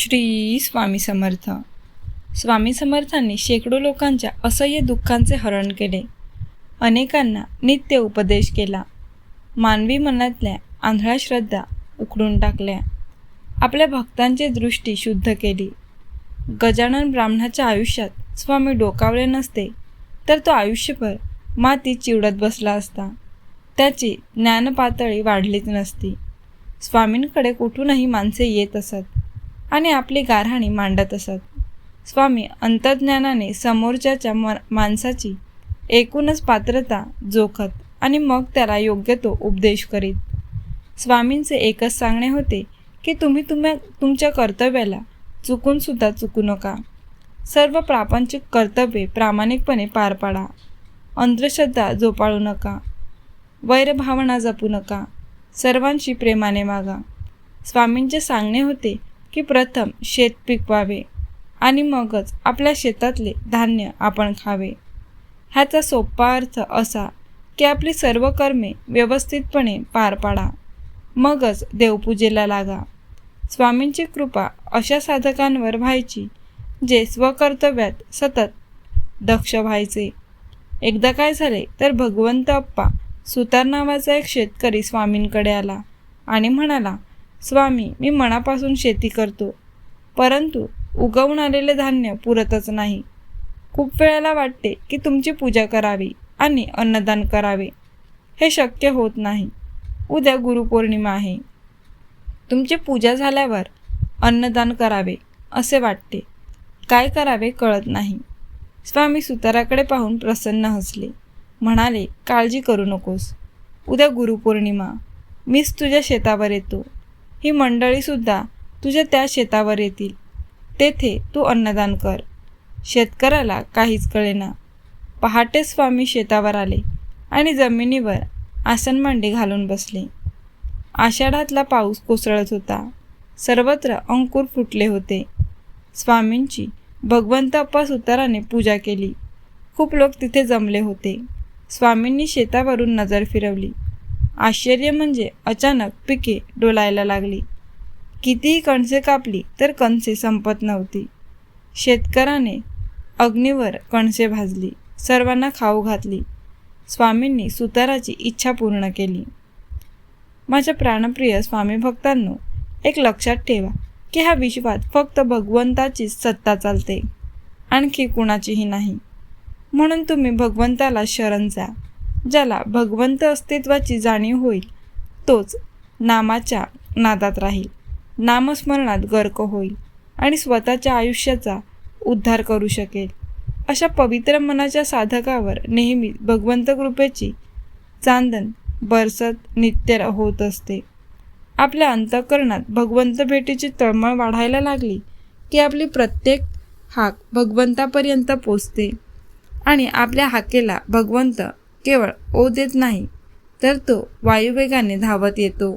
श्री स्वामी समर्थ. स्वामी समर्थांनी शेकडो लोकांच्या असह्य दुःखांचे हरण केले. अनेकांना नित्य उपदेश केला. मानवी मनातल्या आंधळा श्रद्धा उखडून टाकल्या. आपल्या भक्तांची दृष्टी शुद्ध केली. गजानन ब्राह्मणाच्या आयुष्यात स्वामी डोकावले नसते तर तो आयुष्यभर मातीत चिवडत बसला असता. त्याची ज्ञानपातळी वाढलीच नसती. स्वामींकडे कुठूनही माणसे येत असत. आणि आपली गारहाणी मांडत असत. स्वामी अंतर्ज्ञानाने समोरच्याच्या म माणसाची एकूणच पात्रता जोखत आणि मग त्याला योग्य तो उपदेश करीत. स्वामींचे एकच सांगणे होते की तुम्ही तुम्हा तुमच्या कर्तव्याला चुकूनसुद्धा चुकू नका. सर्व प्रापंचिक कर्तव्ये प्रामाणिकपणे पार पाडा. अंधश्रद्धा जोपाळू नका. वैरभावना जपू नका. सर्वांशी प्रेमाने मागा स्वामींचे सांगणे होते की प्रथम शेत पिकवावे आणि मगच आपल्या शेतातले धान्य आपण खावे. ह्याचा सोपा अर्थ असा की आपली सर्व कर्मे व्यवस्थितपणे पार पाडा. मगच देवपूजेला लागा. स्वामींची कृपा अशा साधकांवर व्हायची जे स्वकर्तव्यात सतत दक्ष व्हायचे. एकदा काय झाले तर भगवंत अप्पा सुतार नावाचा एक शेतकरी स्वामींकडे आला आणि म्हणाला स्वामी मी मनापासून शेती करतो. परंतु उगवून आलेले धान्य पुरतच नाही. खूप वेळेला वाटते की तुमची पूजा करावी आणि अन्नदान करावे. हे शक्य होत नाही. उद्या गुरुपौर्णिमा आहे. तुमची पूजा झाल्यावर अन्नदान करावे असे वाटते. काय करावे कळत नाही. स्वामी सुताराकडे पाहून प्रसन्न हसले. म्हणाले काळजी करू नकोस. उद्या गुरुपौर्णिमा. मीच तुझ्या शेतावर येतो. ही मंडळीसुद्धा तुझ्या त्या शेतावर येतील. तेथे तू अन्नदान कर. शेतकऱ्याला काहीच कळेना पहाटे स्वामी शेतावर आले आणि जमिनीवर आसनमांडी घालून बसले. आषाढातला पाऊस कोसळत होता. सर्वत्र अंकुर फुटले होते. स्वामींची भगवंत अप्पा सुताराने पूजा केली. खूप लोक तिथे जमले होते. स्वामींनी शेतावरून नजर फिरवली. आश्चर्य म्हणजे अचानक पिके डोलायला लागली. कितीही कणसे कापली तर कणसे संपत नव्हती. शेतकऱ्याने अग्नीवर कणसे भाजली सर्वांना खाऊ घातली. स्वामींनी सुताराची इच्छा पूर्ण केली. माझ्या प्राणप्रिय स्वामी भक्तांनो एक लक्षात ठेवा की ह्या विश्वात फक्त भगवंताचीच सत्ता चालते. आणखी कुणाचीही नाही. म्हणून तुम्ही भगवंताला शरण जा ज्याला भगवंत अस्तित्वाची जाणीव होईल तोच नामाच्या नादात राहील. नामस्मरणात गर्क होईल आणि स्वतःच्या आयुष्याचा उद्धार करू शकेल. अशा पवित्र मनाच्या साधकावर नेहमी भगवंत कृपेची चांदन बरसत नित्य होत असते. आपल्या अंतःकरणात भगवंत भेटीची तळमळ वाढायला लागली की आपली प्रत्येक हाक भगवंतापर्यंत पोचते आणि आपल्या हाकेला भगवंत केवळ ओ देत नाही तर तो वायुवेगाने धावत येतो.